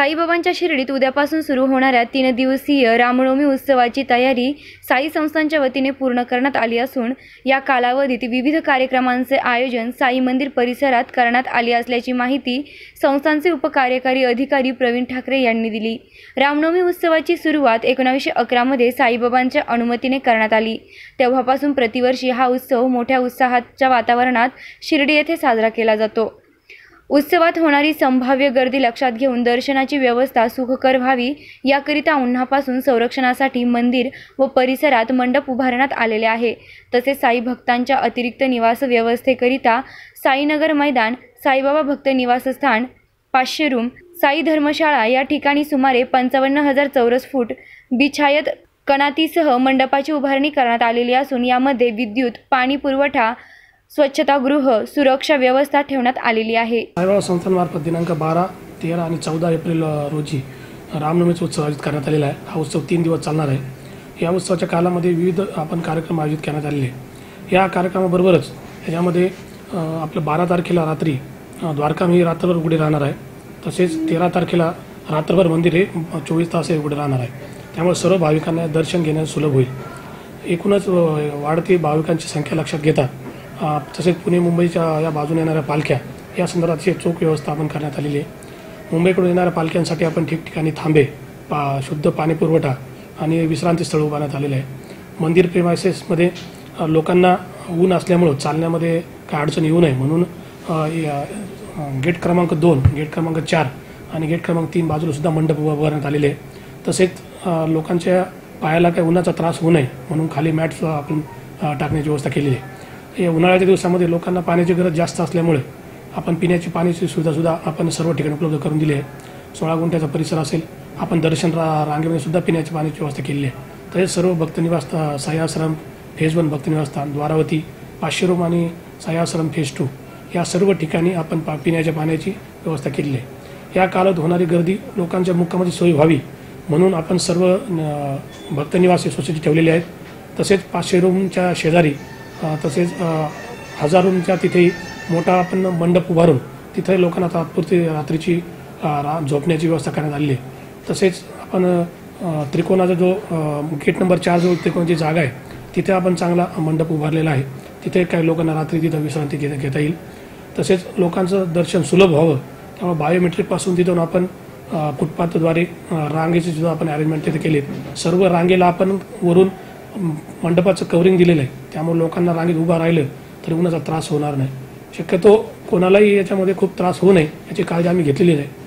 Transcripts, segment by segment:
साईबाबांच्या शिर्डीत उद्यापासून सुरू होणाऱ्या तीन दिवसीय रामनवमी उत्सवाची तयारी साई संस्थांच्या वतीने पूर्ण करण्यात आली असून या कालावधीत विविध कार्यक्रमांचे आयोजन साई मंदिर परिसरात करण्यात आले असल्याची माहिती संस्थांचे उपकार्यकारी अधिकारी प्रवीण ठाकरे यांनी दिली. रामनवमी उत्सवाची सुरुवात एकोणावीसशे अकरामध्ये साईबाबांच्या अनुमतीने करण्यात आली. तेव्हापासून प्रतिवर्षी हा उत्सव मोठ्या उत्साहाच्या वातावरणात शिर्डी येथे साजरा केला जातो. उत्सवात होणारी संभाव्य गर्दी लक्षात घेऊन दर्शनाची व्यवस्था सुखकर व्हावी याकरिता उन्हापासून संरक्षणासाठी मंदिर व परिसरात मंडप उभारण्यात आलेले आहे. तसेच साई भक्तांच्या अतिरिक्त निवास व्यवस्थेकरिता साईनगर मैदान साईबाबा भक्त निवासस्थान पाचशे रूम साई धर्मशाळा या ठिकाणी सुमारे पंचावन्न हजार चौरस फूट बिछायत कणातीसह मंडपाची उभारणी करण्यात आलेली असून यामध्ये विद्युत पाणी पुरवठा स्वच्छतागृह सुरक्षा व्यवस्था ठेवण्यात आलेली आहे. साईबाबा संस्थांमार्फत दिनांक बारा तेरा आणि चौदा एप्रिल रोजी रामनवमीचा उत्सव आयोजित करण्यात आलेला आहे. हा उत्सव तीन दिवस चालणार आहे. या उत्सवाच्या कालामध्ये विविध आपण कार्यक्रम आयोजित करण्यात आलेले आहे या कार्यक्रमाबरोबरच याच्यामध्ये आपलं बारा तारखेला रात्री अ, द्वारकाम ही रात्रभर उघडे राहणार आहे. तसेच तेरा तारखेला रात्रभर मंदिर हे चोवीस तास हे उघडे राहणार आहे. त्यामुळे सर्व भाविकांना दर्शन घेण्यास सुलभ होईल. एकूणच वाढती भाविकांची संख्या लक्षात घेता तसेच पुणे मुंबईच्या या बाजूने येणाऱ्या पालख्या या संदर्भात चोख व्यवस्थापन करण्यात आलेली आहे. मुंबईकडून येणाऱ्या पालख्यांसाठी आपण ठिकठिकाणी थांबे पा शुद्ध पाणीपुरवठा आणि विश्रांती स्थळ उभारण्यात आलेलं आहे. मंदिर प्रेमायसेसमध्ये लोकांना ऊन असल्यामुळं चालण्यामध्ये काय अडचण येऊ नये म्हणून गेट क्रमांक दोन गेट क्रमांक चार आणि गेट क्रमांक तीन बाजूला सुद्धा मंडप उभारण्यात आलेले आहे. तसेच लोकांच्या पायाला काही उन्हाचा त्रास होऊ नये म्हणून खाली मॅट्स आपण टाकण्याची व्यवस्था केलेली आहे. या उन्हाळ्याच्या दिवसामध्ये लोकांना पाण्याची गरज जास्त असल्यामुळे आपण पिण्याची पाण्याची सुविधासुद्धा आपण सर्व ठिकाणी उपलब्ध करून दिली आहे. सोळा गुंठ्याचा परिसर असेल आपण दर्शन रा रांगेमध्ये सुद्धा पिण्याची पाण्याची व्यवस्था केलेली आहे. तसेच सर्व भक्तनिवास सह्याश्रम फेज वन भक्तनिवासस्थान द्वारावती पाचशे आणि सह्याश्रम फेज टू या सर्व ठिकाणी आपण पा पिण्याच्या पाण्याची व्यवस्था केलेली आहे. या काळात होणारी गर्दी लोकांच्या मुक्कामाची सोय व्हावी म्हणून आपण सर्व भक्तनिवासी सोसायटी ठेवलेले आहेत. तसेच पाचशे रूमच्या शेजारी तसेच हजारोंच्या तिथे तिथेही मोठा आपण मंडप उभारून तिथे लोकांना तात्पुरती रात्रीची रा झोपण्याची व्यवस्था करण्यात आलेली आहे. तसेच आपण त्रिकोणाचा जो गेट नंबर चार जो त्रिकोणाची जागा आहे तिथे आपण चांगला मंडप उभारलेला आहे. तिथे काही लोकांना रात्री तिथं विश्रांती घेता घेता येईल. तसेच लोकांचं दर्शन सुलभ व्हावं त्यामुळे बायोमेट्रिकपासून तिथून आपण फुटपाथद्वारे रांगेचे सुद्धा आपण अरेंजमेंट तिथे केले. सर्व रांगेला आपण वरून मंडपाचं कवरिंग दिलेलं आहे. त्यामुळे लोकांना रांगेत उभा राहिलं तरी उन्हाचा त्रास होणार नाही. शक्यतो कोणालाही याच्यामध्ये खूप त्रास होऊ नये याची काळजी आम्ही घेतलेली आहे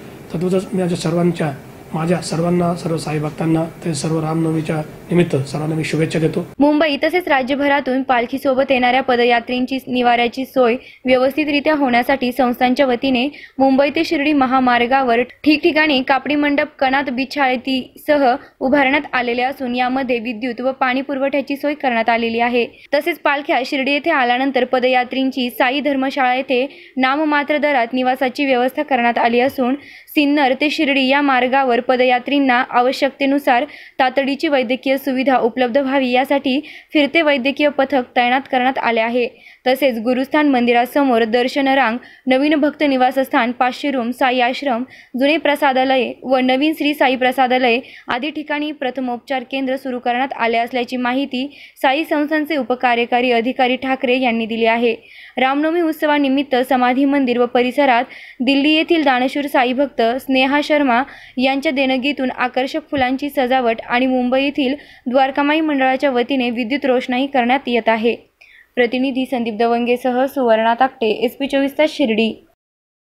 मी माझ्या सर्वांच्या माझ्या सर्वांना सर्व साई भक्तांना ते सर्व रामनवमीच्या निमित्त सर्वांना मी शुभेच्छा देतो. मुंबई तसेच राज्यभरातून पालखीसोबत येणाऱ्या पदयात्रींची निवाऱ्याची सोय व्यवस्थितरित्या होण्यासाठी संस्थांच्या वतीने मुंबई ते शिर्डी महामार्गावर ठिकठिकाणी कापडी मंडप कणात बिछाळतीसह उभारण्यात आलेले असून यामध्ये विद्युत व पाणी पुरवठ्याची सोय करण्यात आलेली आहे. तसेच पालख्या शिर्डी येथे आल्यानंतर पदयात्रींची साई धर्मशाळा येथे नाममात्र दरात निवासाची व्यवस्था करण्यात आली असून सिन्नर ते शिर्डी या मार्गावर पदयात्रींना आवश्यकतेनुसार तातडीची वैद्यकीय सुविधा उपलब्ध व्हावी यासाठी फिरते वैद्यकीय पथक तैनात करण्यात आले आहे. तसेच गुरुस्थान मंदिरासमोर दर्शन रांग नवीन भक्त निवासस्थान पाचशे रूम साई आश्रम जुने प्रसादालय व नवीन श्री साई प्रसादालय आदी ठिकाणी प्रथमोपचार केंद्र सुरू करण्यात आले असल्याची माहिती साई संस्थांचे उपकार्यकारी अधिकारी ठाकरे यांनी दिली आहे. रामनवमी उत्सवानिमित्त समाधी मंदिर व परिसरात दिल्ली येथील दानशूर साई भक्त स्नेहा शर्मा यांच्या देणगीतून आकर्षक फुलांची सजावट आणि मुंबई येथील द्वारकामाई मंडळाच्या वतीने विद्युत रोषणाई करण्यात येत आहे. प्रतिनिधी संदीप दवंगेसह सुवर्णा ताकटे एस पी चोवीस तास शिर्डी.